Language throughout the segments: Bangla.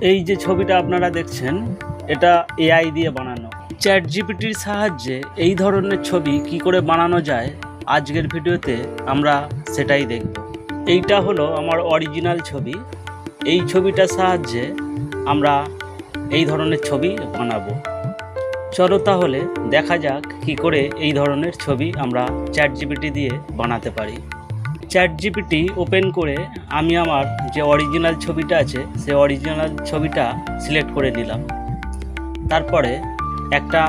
এই যে ছবিটা আপনারা দেখছেন, এটা এআই দিয়ে বানানো। চ্যাট জিপিটির সাহায্যে এই ধরনের ছবি কি করে বানানো যায়, আজকের ভিডিওতে আমরা সেটাই দেখব। এইটা হলো আমার অরিজিনাল ছবি। এই ছবিটার সাহায্যে আমরা এই ধরনের ছবি বানাবো। চলো তাহলে দেখা যাক কি করে এই ধরনের ছবি আমরা চ্যাট জিপিটি দিয়ে বানাতে পারি। চ্যাট জিপিটি ওপেন করে আমি আমার যে অরিজিনাল ছবিটা আছে, সে অরিজিনাল ছবিটা সিলেক্ট করে নিলাম। তারপরে একটা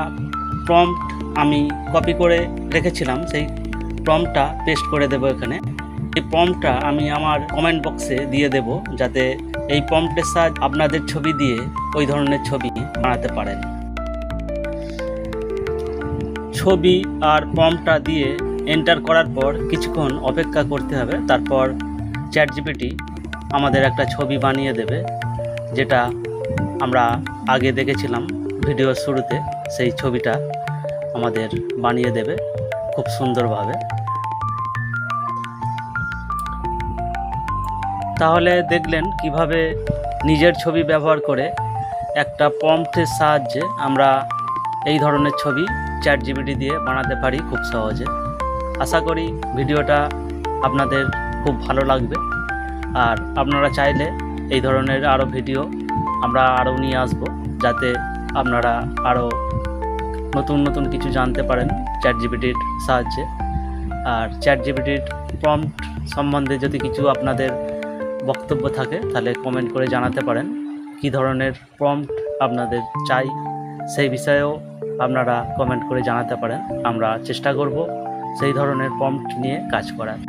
প্রম্পট আমি কপি করে রেখেছিলাম, সেই প্রম্পটটা পেস্ট করে দেবো এখানে। এই প্রম্পটটা আমি আমার কমেন্ট বক্সে দিয়ে দেব, যাতে এই প্রম্পটের সাহায্যে আপনাদের ছবি দিয়ে ওই ধরনের ছবি বানাতে পারেন। ছবি আর প্রম্পটটা দিয়ে এন্টার করার পর কিছুক্ষণ অপেক্ষা করতে হবে। তারপর চ্যাট জিপিটি আমাদের একটা ছবি বানিয়ে দেবে, যেটা আমরা আগে দেখেছিলাম ভিডিওর শুরুতে। সেই ছবিটা আমাদের বানিয়ে দেবে খুব সুন্দরভাবে। তাহলে দেখলেন কীভাবে নিজের ছবি ব্যবহার করে একটা পম্পের সাহায্যে আমরা এই ধরনের ছবি চ্যাট জিবিটি দিয়ে বানাতে পারি খুব সহজে। আশা করি ভিডিওটা আপনাদের খুব ভালো লাগবে। আর আপনারা চাইলে এই ধরনের আরও ভিডিও আমরা আরও নিয়ে আসব, যাতে আপনারা আরও নতুন নতুন কিছু জানতে পারেন চ্যাট জিপিটির সাহায্যে। আর চ্যাট জিপিটির প্রম্পট সম্বন্ধে যদি কিছু আপনাদের বক্তব্য থাকে, তাহলে কমেন্ট করে জানাতে পারেন। কী ধরনের প্রম্পট আপনাদের চাই, সেই বিষয়েও আপনারা কমেন্ট করে জানাতে পারেন। আমরা চেষ্টা করব সেই ধরনের প্রম্পট নিয়ে কাজ করার।